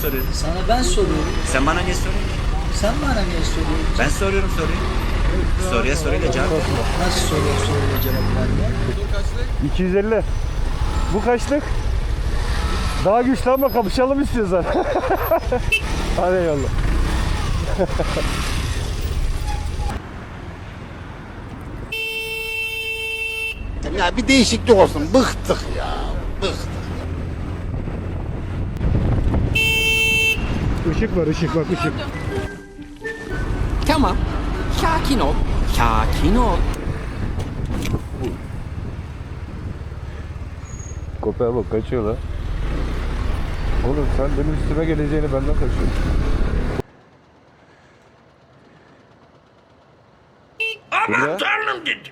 soruyorum. Sana ben soruyorum. Sen bana niye soruyorsun? Sen bana niye soruyorsun? Ben soruyorum soruyu. Soruya soruyla cevap ver. Nasıl soruyor soruyla cevap verme? 250. Bu kaçlık? Daha güçlü ama kapışalım istiyorsan. Hadi eyvallah. Ya bir değişiklik olsun. Bıktık ya. Bıktık. Işık var ışık bak ışık. Tamam. Sakin ol. Sakin ol. Kopya bak kaçıyor lan. Oğlum sen benim üstüme geleceğini benden kaçıyorsun. Aman tanrım dedi.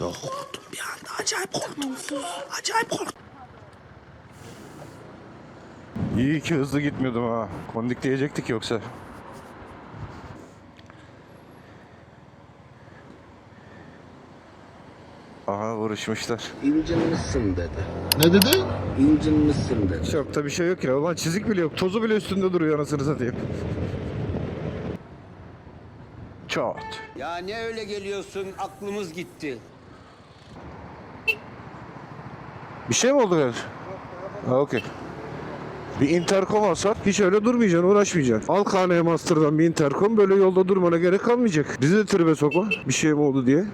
Çok korktum bir anda. Acayip korktum. Acayip korktum. İyi ki hızlı gitmiyordum ha. Kondik diyecektik yoksa. Aha vuruşmuşlar. İncinmişsin dedi. Ne dedi? İncinmişsin dedi. Çok da bir şey yok ya. Ulan çizik bile yok. Tozu bile üstünde duruyor anasını satayım. Çat. Ya ne öyle geliyorsun aklımız gitti. Bir şey mi oldu kardeş? Ha okey. Bir interkom alsak hiç öyle durmayacaksın, uğraşmayacaksın. Al KN Master'dan bir interkom böyle yolda durmana gerek kalmayacak. Bizi de tribe sokma. Bir şey mi oldu diye.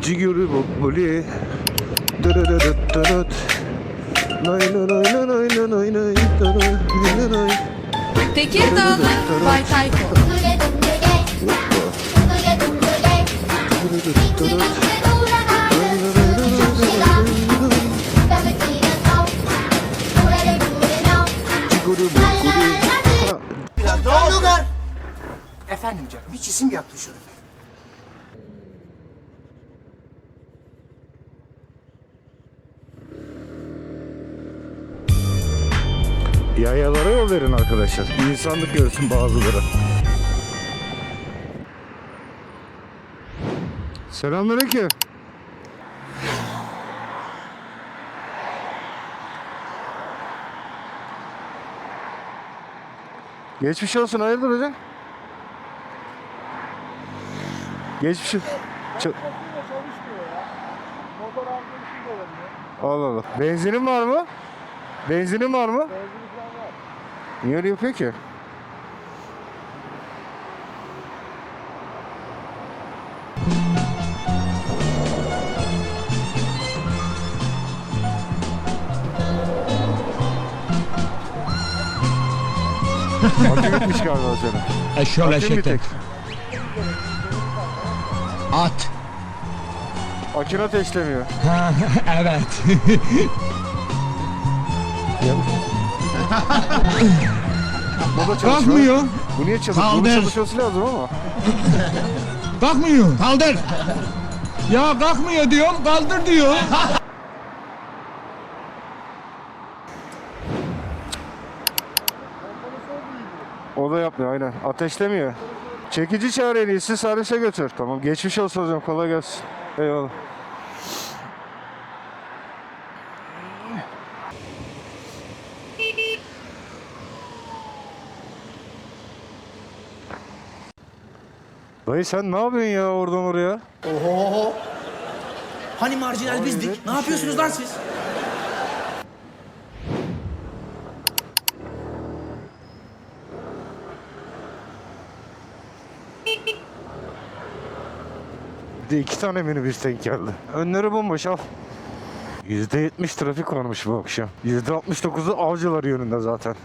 Cigürü bokbuli. Dırırırıttırıt. Nay nay nay Cigürü bokbuli. Ha, Efendim canım bir çizim yaptı şunu. Yayalara yol verin arkadaşlar. İnsanlık görsün bazıları. Selamünaleyküm. Geçmiş olsun hayırdır hocam? Geçmiş olsun. Çok... Allah Allah. Benzinin var mı? Benzinin var mı? Niye öyle yapıyor ki? Akü bitmiş galiba. E şöyle Akü bir tek. At. Akün ateşlemiyor. evet. Bu da çalışmıyor. Kalkmıyor. Bu niye çalışıyor? Bunun Kaldır. çalışması lazım ama. Kalkmıyor. Kaldır. Ya kalkmıyor diyorum kaldır diyor. O da yapmıyor aynen. Ateşlemiyor. Çekici çağır en iyisi servise götür. Tamam geçmiş olsun hocam kolay gelsin. Eyvallah. Dayı sen ne yapıyorsun ya oradan oraya? Oho. Hani marjinal bizdik? Ne yapıyorsunuz lan siz? Bir de iki tane minibüs denk geldi. Önleri bomboş al. %70 trafik varmış bu akşam. %69'u avcılar yönünde zaten.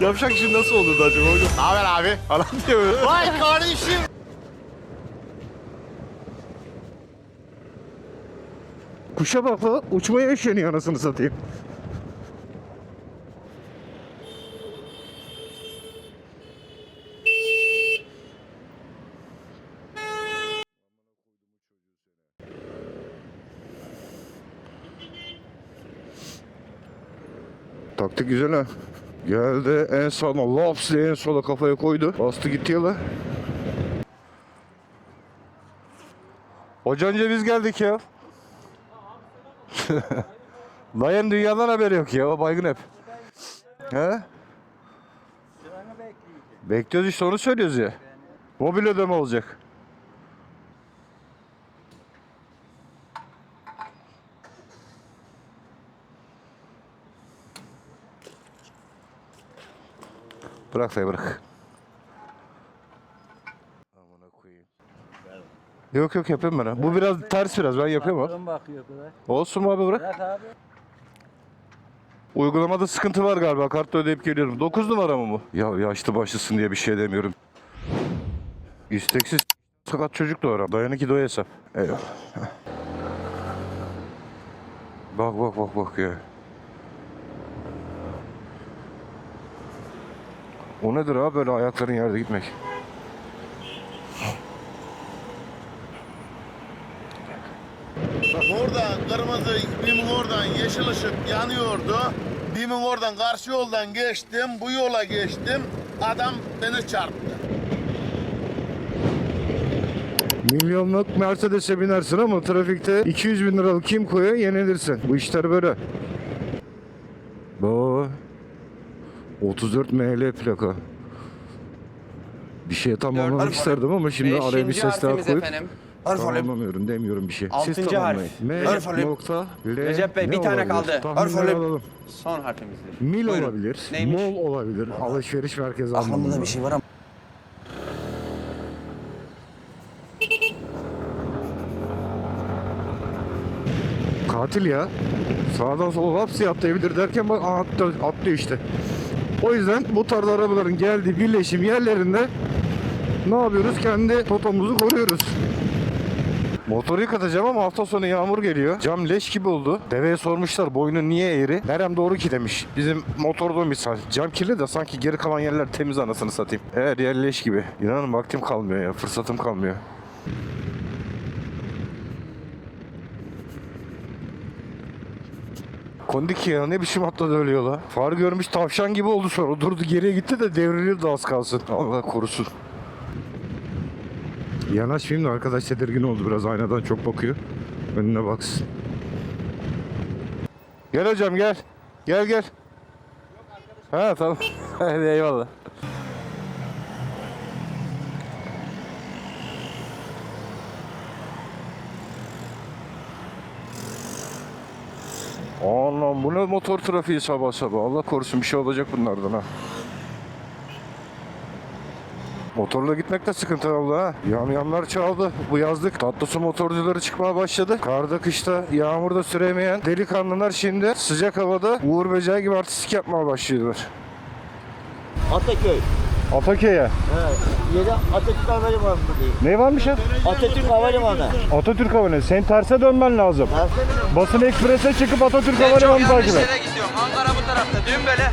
Yavşak şimdi nasıl olurdu acaba hocam? Ne haber abi? Falan diyor. böyle. Vay kardeşim. Kuşa bak lan uçmaya üşeniyor anasını satayım. Güzel ha. Geldi en sağına laps diye en sola kafaya koydu. Bastı gitti yala. Hocam önce biz geldik ya. Dayın dünyadan haberi yok ya. Baygın hep. He? Bekliyoruz işte onu söylüyoruz ya. Mobil ödeme olacak. Bırak dayı bırak. Amına koyayım. Yok yok yapayım ben. ha. Bu biraz ters biraz ben yapıyorum abi. bakıyor bırak. Olsun abi bırak. Bırak abi. Uygulamada sıkıntı var galiba. Kartla ödeyip geliyorum. 9 numara mı bu? Ya yaşlı başlısın diye bir şey demiyorum. İsteksiz sakat çocuk da var. Dayanık doya hesap. Eyvallah. Bak bak bak bak ya. O nedir abi böyle ayakların yerde gitmek? Oradan kırmızı, bimin oradan yeşil ışık yanıyordu. Bimin oradan karşı yoldan geçtim, bu yola geçtim. Adam beni çarptı. Milyonluk Mercedes'e binersin ama trafikte 200 bin liralık kim koya yenilirsin. Bu işler böyle. Baba. 34 ML plaka. Bir şeye tamamlamak isterdim ama şimdi araya bir ses daha koyup tamamlamıyorum demiyorum bir şey. Siz Altıncı tamamlayın. harf. M Harf alayım. nokta L Recep Bey, ne bir tane olabilir? kaldı. Tahminleri Harf alayım. alalım. Son harfimizdir. Mil Buyurun. olabilir. Neymiş? Mol olabilir. Alışveriş merkezi anlamında. bir şey var ama. Katil ya. Sağdan sola hapsi atlayabilir derken bak aa, attı, atlıyor işte. O yüzden bu tarz arabaların geldiği birleşim yerlerinde ne yapıyoruz? Kendi totomuzu koruyoruz. Motoru yıkatacağım ama hafta sonu yağmur geliyor. Cam leş gibi oldu. Deveye sormuşlar boynu niye eğri? Nerem doğru ki demiş. Bizim motorda misal. Cam kirli de sanki geri kalan yerler temiz anasını satayım. Eğer yer leş gibi. İnanın vaktim kalmıyor ya. Fırsatım kalmıyor. Kondik ya ne biçim atladı öyle yola. Far görmüş tavşan gibi oldu sonra. Durdu geriye gitti de devrilirdi az kalsın. Allah korusun. Yanaşmayayım da arkadaş tedirgin oldu biraz aynadan çok bakıyor. Önüne baksın. Gel hocam gel. Gel gel. Ha tamam. Hadi eyvallah. Anam bu ne motor trafiği sabah sabah. Allah korusun bir şey olacak bunlardan ha. Motorla gitmek de sıkıntı oldu ha. Yamyamlar çaldı. Bu yazlık tatlı su motorcuları çıkmaya başladı. Karda kışta yağmurda süremeyen delikanlılar şimdi sıcak havada Uğur Böceği gibi artistik yapmaya başlıyorlar. Ataköy. Ataköy'e. Yedi Atatürk Havalimanı değil. Ne varmış ya? Atatürk Havalimanı. Atatürk Havalimanı. Sen terse dönmen lazım. Terse Basın Ekspres'e çıkıp Atatürk Havalimanı takip et. gidiyorum. Ankara bu tarafta. Dün böyle.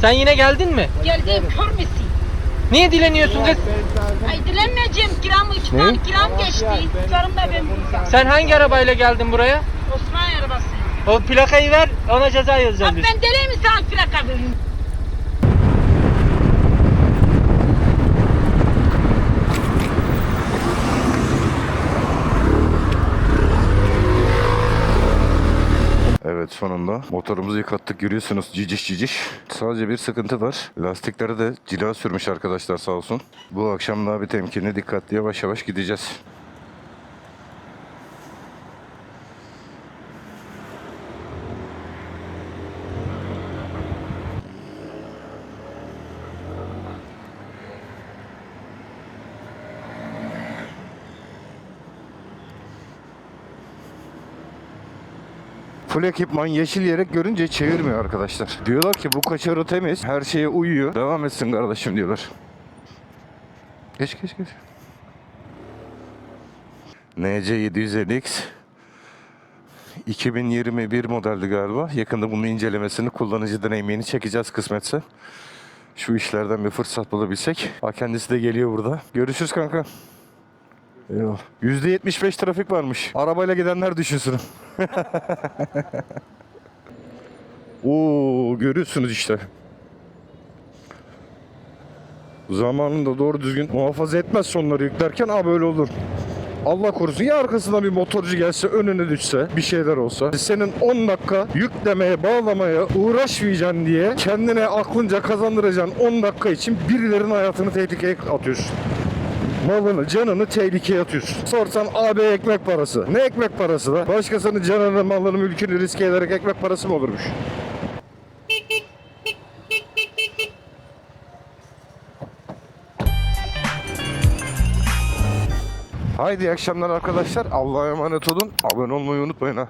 Sen yine geldin mi? Geldim kör müsün? Niye dileniyorsun kız? Ay dilenmeyeceğim. Kiram iki tane kiram geçti. Karım da ben burada. Sen hangi arabayla geldin buraya? Osman arabası. O plakayı ver, ona ceza yazacağız Abi biz. ben deliyim mi sana plaka vereyim? Evet sonunda motorumuzu yıkattık görüyorsunuz ciciş ciciş. Sadece bir sıkıntı var. Lastiklere de cila sürmüş arkadaşlar sağ olsun. Bu akşam daha bir temkinli dikkatli yavaş yavaş gideceğiz. Full ekipman yeşil yelek görünce çevirmiyor arkadaşlar. Diyorlar ki bu kaçarı temiz, her şeye uyuyor. Devam etsin kardeşim diyorlar. Geç geç geç. NC 750X 2021 modeldi galiba. Yakında bunun incelemesini, kullanıcı deneyimini çekeceğiz kısmetse. Şu işlerden bir fırsat bulabilsek. Ha kendisi de geliyor burada. Görüşürüz kanka. Eyvah. %75 trafik varmış. Arabayla gidenler düşünsün. Oo görüyorsunuz işte. Zamanında doğru düzgün muhafaza etmez onları yüklerken abi böyle olur. Allah korusun ya arkasından bir motorcu gelse önüne düşse bir şeyler olsa senin 10 dakika yüklemeye bağlamaya uğraşmayacaksın diye kendine aklınca kazandıracaksın 10 dakika için birilerinin hayatını tehlikeye atıyorsun. Malını, canını tehlikeye atıyorsun. Sorsan abi ekmek parası. Ne ekmek parası da? Başkasının canını, malını, mülkünü riske ederek ekmek parası mı olurmuş? Haydi akşamlar arkadaşlar. Allah'a emanet olun. Abone olmayı unutmayın ha.